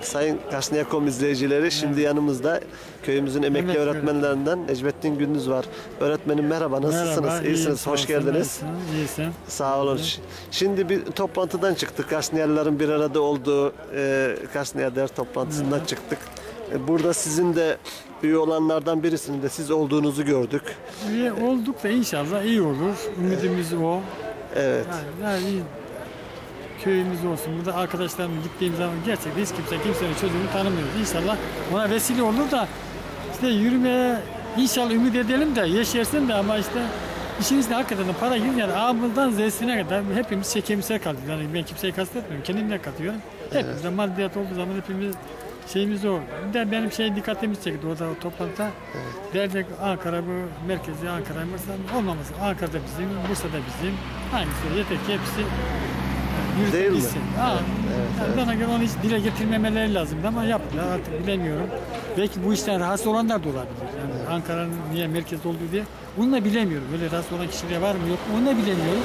Sayın Karsniyakom izleyicileri şimdi yanımızda köyümüzün emekli Evet, öğretmenlerinden Necmettin Gündüz var. Öğretmenim merhaba nasılsınız? Merhaba, İyisiniz. Hoş geldiniz. İyisin. Sağ olun. Şimdi bir toplantıdan çıktık. Karsniyerlerin bir arada olduğu e, Karsniyerler toplantısından çıktık. E, Burada sizin de üye olanlardan birisinin de siz olduğunuzu gördük. İyi olduk da inşallah iyi olur. Ümidimiz o. Evet. Yani, yani iyi köyümüz olsun. Burada arkadaşlarımla gittiğim zaman gerçekten hiç kimse kimsenin çocuğunu tanımıyoruz. İnşallah ona vesile olur da işte yürümeye inşallah ümit edelim de yeşersin de ama işte işin içinde hakikaten de para gidiyor. Yani A'dan Z'sine kadar hepimiz çekimsel kaldık. Yani ben kimseyi kastetmiyorum. Kendimle katıyorum. Hepimizde maddiyat olduğu zaman hepimiz şeyimiz o. Bir de benim şey dikkatimi çekti orada o toplantıda. Derdik Ankara bu merkezi Ankara olmaması. Ankara'da bizim, Bursa'da bizim. Hangisi yeter ki hepsi Değil mi? Ha, yani Bana göre onu hiç dile getirmemeleri lazımdı ama yaptılar artık bilemiyorum. Belki bu işten rahatsız olanlar da olabilir. Yani Ankara'nın niye merkez olduğu diye. Bunu da bilemiyorum. Böyle rahatsız olan kişiler var mı yok mu onu da bilemiyorum.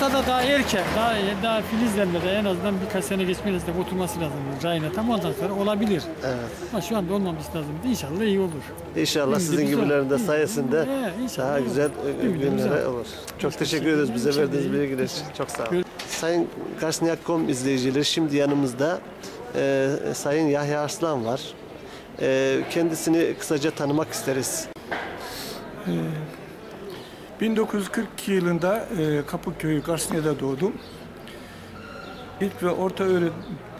Olursa da daha erken, daha daha filizlenmede en azından birkaç sene geçmeniz de oturması lazım. Rayına tam ondan sonra olabilir. Evet. Ama şu anda olmaması lazım. İnşallah iyi olur. İnşallah Ümidimiz sizin gibilerin de sayesinde. Evet, daha olur. güzel e, günlere olur. Çok teşekkür ediyoruz bize verdiğiniz bilgiler için. Çok sağ olun. Sayın Karsniyak.com izleyicileri şimdi yanımızda e, Sayın Yahya Arslan var. E, kendisini kısaca tanımak isteriz. 1942 yılında e, Kapıköy'ü Garsniye'de doğdum. İlk ve orta e,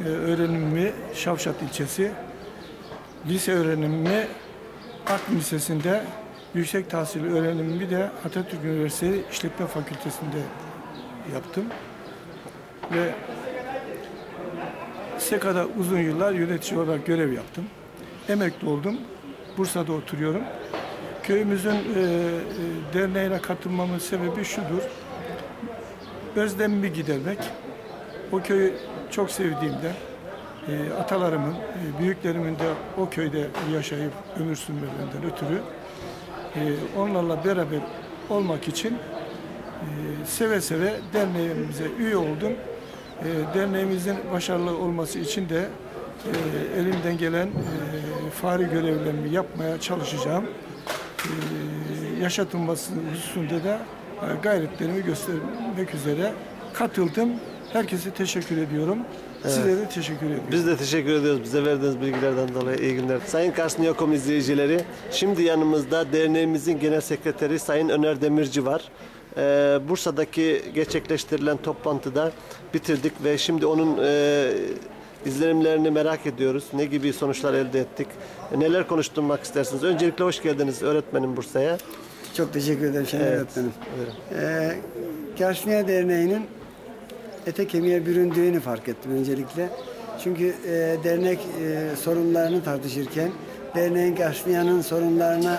öğrenimimi Şavşat ilçesi, lise öğrenimimi Akdeniz Lisesi'nde, yüksek tahsil öğrenimimi de Atatürk Üniversitesi İşletme Fakültesi'nde yaptım. Ve SEKA'da uzun yıllar yönetici olarak görev yaptım. Emekli oldum. Bursa'da oturuyorum. Köyümüzün e, e, derneğine katılmamın sebebi şudur. Özlemimi gidermek. O köyü çok sevdiğimden, e, atalarımın, e, büyüklerimin de o köyde yaşayıp ömür sürmelerinden ötürü e, onlarla beraber olmak için e, seve seve derneğimize üye oldum. E, derneğimizin başarılı olması için de e, elimden gelen e, fari görevlerimi yapmaya çalışacağım. E, yaşatılması hususunda da e, gayretlerimi göstermek üzere katıldım. Herkese teşekkür ediyorum. Size de teşekkür ediyorum. Biz de teşekkür ediyoruz bize verdiğiniz bilgilerden dolayı. iyi günler. Sayın Karsniyakom izleyicileri, şimdi yanımızda derneğimizin genel sekreteri Sayın Öner Demirci var. Ee, Bursa'daki gerçekleştirilen toplantıda bitirdik ve şimdi onun e, izlenimlerini merak ediyoruz. Ne gibi sonuçlar elde ettik? Neler konuşturmak istersiniz? Öncelikle hoş geldiniz öğretmenim Bursa'ya. Çok teşekkür ederim Şener Evet, öğretmenim. Ee, Gerçniye Derneği'nin ete kemiğe büründüğünü fark ettim öncelikle. Çünkü e, dernek e, sorunlarını tartışırken, derneğin Gerçniye'nin sorunlarına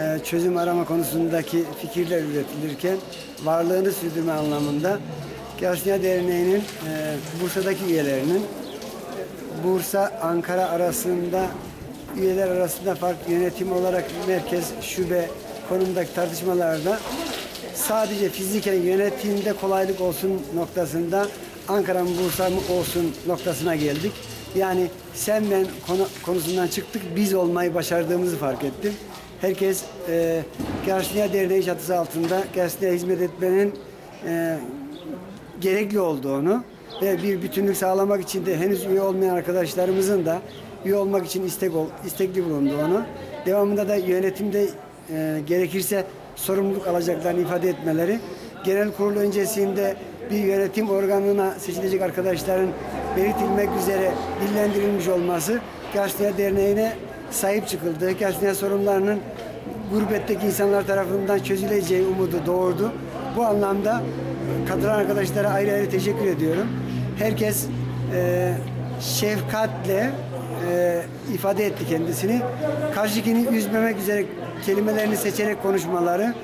e, çözüm arama konusundaki fikirler üretilirken, varlığını sürdürme anlamında Gerçniye Derneği'nin e, Bursa'daki üyelerinin Bursa, Ankara arasında üyeler arasında farklı yönetim olarak merkez, şube konumdaki tartışmalarda sadece fiziken yönetimde kolaylık olsun noktasında Ankara mı Bursa mı olsun noktasına geldik. Yani sen ben konu, konusundan çıktık biz olmayı başardığımızı fark ettim. Herkes e, Gerçniye Derneği çatısı altında Gerçniye hizmet etmenin e, gerekli olduğunu ve bir bütünlük sağlamak için de henüz üye olmayan arkadaşlarımızın da üye olmak için istek ol, istekli bulunduğunu, devamında da yönetimde e, gerekirse sorumluluk alacaklarını ifade etmeleri, genel kurul öncesinde bir yönetim organına seçilecek arkadaşların belirtilmek üzere dillendirilmiş olması Gazeteciler Derneği'ne sahip çıkıldı. Gazeteciler sorunlarının gurbetteki insanlar tarafından çözüleceği umudu doğurdu. Bu anlamda katılan arkadaşlara ayrı ayrı teşekkür ediyorum. Herkes e, şefkatle e, ifade etti kendisini. Karşıkini üzmemek üzere kelimelerini seçerek konuşmaları,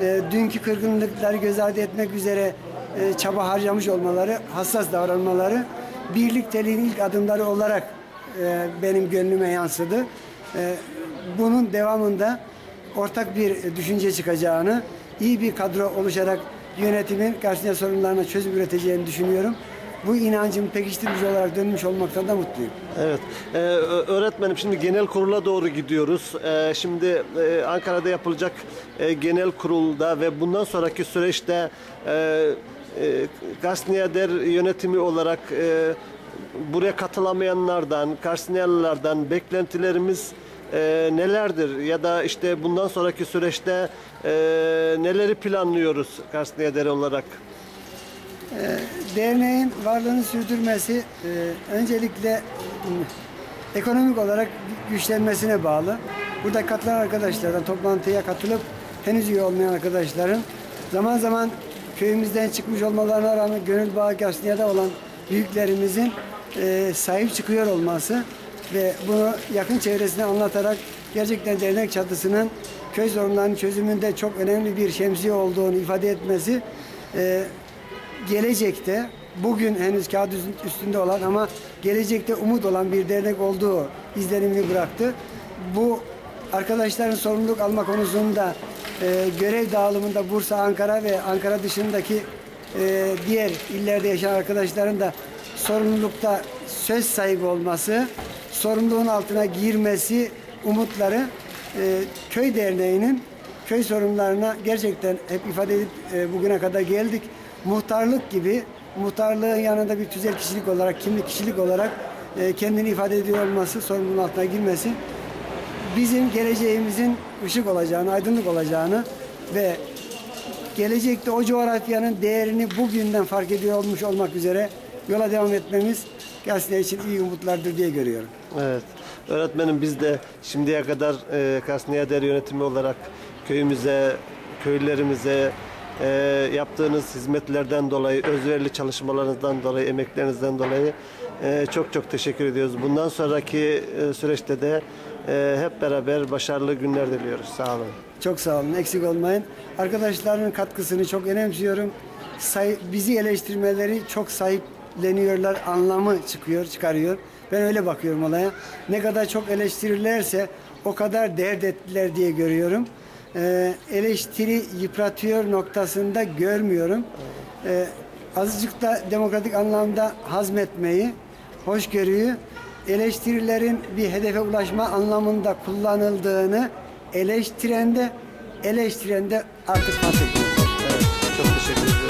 e, dünkü kırgınlıkları göz ardı etmek üzere e, çaba harcamış olmaları, hassas davranmaları birlikteliğin ilk adımları olarak e, benim gönlüme yansıdı. E, bunun devamında ortak bir düşünce çıkacağını, iyi bir kadro oluşarak yönetimin karşısında sorunlarına çözüm üreteceğini düşünüyorum. bu inancımı pekiştirici olarak dönmüş olmaktan da mutluyum. Evet. Ee, öğretmenim şimdi genel kurula doğru gidiyoruz. Ee, şimdi e, Ankara'da yapılacak e, genel kurulda ve bundan sonraki süreçte e, e, Garsniyader yönetimi olarak e, buraya katılamayanlardan, Garsniyalılardan beklentilerimiz e, nelerdir? Ya da işte bundan sonraki süreçte e, neleri planlıyoruz Garsniyader olarak? Derneğin varlığını sürdürmesi e, öncelikle e, ekonomik olarak güçlenmesine bağlı. Burada katılan arkadaşlardan, toplantıya katılıp henüz üye olmayan arkadaşların zaman zaman köyümüzden çıkmış olmalarına rağmen gönül bağı Garsniya'da olan büyüklerimizin e, sahip çıkıyor olması ve bunu yakın çevresine anlatarak gerçekten dernek çatısının köy sorunlarının çözümünde çok önemli bir şemsiye olduğunu ifade etmesi e, gelecekte bugün henüz kağıt üstünde olan ama gelecekte umut olan bir dernek olduğu izlenimini bıraktı. Bu arkadaşların sorumluluk alma konusunda e, görev dağılımında Bursa, Ankara ve Ankara dışındaki e, diğer illerde yaşayan arkadaşların da sorumlulukta söz sahibi olması, sorumluluğun altına girmesi umutları e, köy derneğinin köy sorunlarına gerçekten hep ifade edip e, bugüne kadar geldik. Muhtarlık gibi muhtarlığın yanında bir tüzel kişilik olarak, kimlik kişilik olarak e, kendini ifade ediyor olması, sorumluluğun altına girmesi bizim geleceğimizin ışık olacağını, aydınlık olacağını ve gelecekte o coğrafyanın değerini bugünden fark ediyor olmuş olmak üzere yola devam etmemiz gerçekten için iyi umutlardır diye görüyorum. Evet. Öğretmenim biz de şimdiye kadar e, Karsniyader yönetimi olarak köyümüze, köylerimize e, yaptığınız hizmetlerden dolayı, özverili çalışmalarınızdan dolayı, emeklerinizden dolayı e, çok çok teşekkür ediyoruz. Bundan sonraki e, süreçte de e, hep beraber başarılı günler diliyoruz. Sağ olun. Çok sağ olun, eksik olmayın. Arkadaşların katkısını çok önemsiyorum. Say, bizi eleştirmeleri çok sahipleniyorlar, anlamı çıkıyor, çıkarıyor. Ben öyle bakıyorum olaya. Ne kadar çok eleştirirlerse o kadar dert ettiler diye görüyorum. Ee, eleştiri yıpratıyor noktasında görmüyorum. Ee, azıcık da demokratik anlamda hazmetmeyi, hoşgörüyü, eleştirilerin bir hedefe ulaşma anlamında kullanıldığını eleştirende, eleştirende artık fark etmiyor. Evet, çok teşekkür ederim.